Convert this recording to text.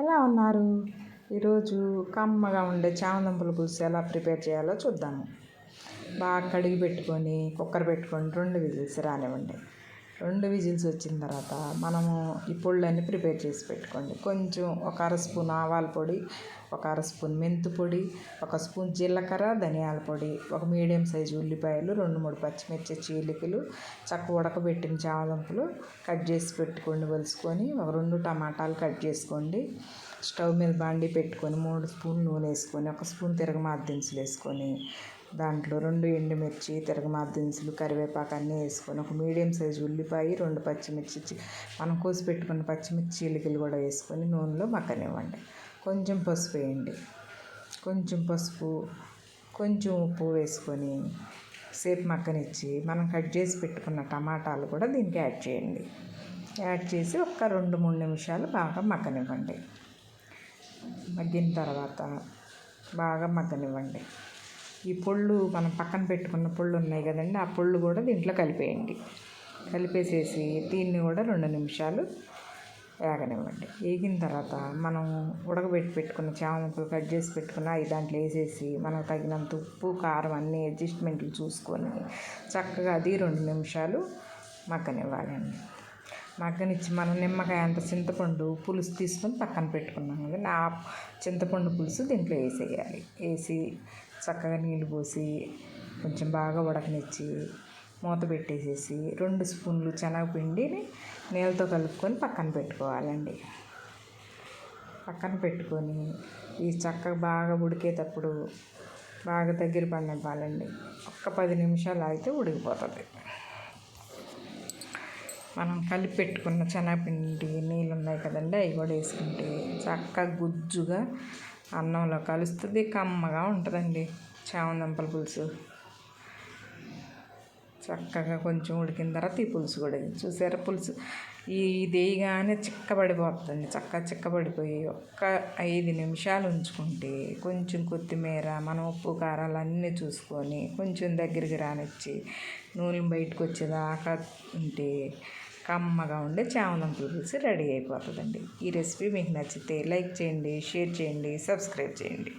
ఎలా ఉన్నారు? ఈరోజు కమ్మగా ఉండే చామదుంపల పులుసు ఎలా ప్రిపేర్ చేయాలో చూద్దాము. బాగా కడిగి పెట్టుకొని కుక్కర్ పెట్టుకొని రెండు విజిల్స్ రానివ్వండి. రెండు విజిల్స్ వచ్చిన తర్వాత మనము ఈ పొళ్ళన్నీ ప్రిపేర్ చేసి పెట్టుకోండి. కొంచెం ఒక అర స్పూన్ ఆవాల పొడి ఒక అర స్పూన్ మెంతు పొడి ఒక స్పూన్ జీలకర్ర ధనియాల పొడి ఒక మీడియం సైజు ఉల్లిపాయలు రెండు మూడు పచ్చిమిర్చి చీలికలు చక్క ఉడకబెట్టిన చామదుంపలు కట్ చేసి పెట్టుకోండి వలుసుకొని ఒక రెండు టమాటాలు కట్ చేసుకోండి. స్టవ్ మీద బాండి పెట్టుకొని మూడు స్పూన్ నూనె వేసుకొని ఒక స్పూన్ తిరగమాత దినుసులు వేసుకొని దాంట్లో రెండు ఎండుమిర్చి తిరగమాత దినుసులు కరివేపాకు అన్నీ వేసుకొని ఒక మీడియం సైజు ఉల్లిపాయ రెండు పచ్చిమిర్చి మనం కోసి పెట్టుకున్న పచ్చిమిర్చి చీలికలు కూడా వేసుకొని నూనెలో మక్కనివ్వండి కొంచెం పసుపు వేయండి. కొంచెం పసుపు కొంచెం ఉప్పు వేసుకొని సేపు మక్కనిచ్చి మనం కట్ చేసి పెట్టుకున్న టమాటాలు కూడా దీనికి యాడ్ చేయండి. యాడ్ చేసి ఒక్క రెండు మూడు నిమిషాలు బాగా మగ్గనివ్వండి. మగ్గిన తర్వాత బాగా మగ్గనివ్వండి. ఈ పొళ్ళు మనం పక్కన పెట్టుకున్న పొళ్ళు ఉన్నాయి కదండి ఆ పొళ్ళు కూడా దీంట్లో కలిపేయండి. కలిపేసేసి దీన్ని కూడా రెండు నిమిషాలు వేగనివ్వండి. వేగిన తర్వాత మనం ఉడకబెట్టి పెట్టుకున్న చామంతులు కట్ చేసి పెట్టుకున్న అవి దాంట్లో వేసేసి మనకు తగినంత ఉప్పు కారం అన్నీ అడ్జస్ట్మెంట్లు చూసుకొని చక్కగా అది రెండు నిమిషాలు మగ్గనివ్వాలండి. మగ్గనిచ్చి మనం నిమ్మకాయ అంత చింతపండు పులుసు తీసుకొని పక్కన పెట్టుకున్నాం కదండి ఆ చింతపండు పులుసు దీంట్లో వేసేయాలి. వేసి చక్కగా నీళ్ళు పోసి కొంచెం బాగా ఉడకనిచ్చి మూత పెట్టేసేసి రెండు స్పూన్లు శనగపిండిని నీళ్ళతో కలుపుకొని పక్కన పెట్టుకోవాలండి. పక్కన పెట్టుకొని ఈ చక్కగా బాగా ఉడికేటప్పుడు బాగా దగ్గర పండివ్వాలండి ఒక్క పది నిమిషాలు అయితే ఉడికిపోతుంది. మనం కలిపి పెట్టుకున్న శనగపిండి నీళ్ళు ఉన్నాయి కదండి అవి కూడా వేసుకుంటే చక్కగా గుజ్జుగా అన్నంలో కలుస్తుంది కమ్మగా ఉంటుందండి. చామదుంపల పులుసు. చక్కగా కొంచెం ఉడికిన తర్వాత ఈ పులుసు కూడా చూసారా పులుసు? ఈ దేయగానే చిక్కబడిపోతుంది. చక్కగా చిక్కబడిపోయి ఒక్క ఐదు నిమిషాలు ఉంచుకుంటే కొంచెం కొత్తిమీర మనం ఉప్పు కారాలు అన్నీ చూసుకొని కొంచెం దగ్గరికి రానిచ్చి నూనె బయటకు వచ్చేదాకా ఉంటే కమ్మగా ఉండే చామదుంపల పులుసు రెడీ అయిపోతుందండి. ఈ రెసిపీ మీకు నచ్చితే లైక్ చేయండి షేర్ చేయండి సబ్స్క్రైబ్ చేయండి.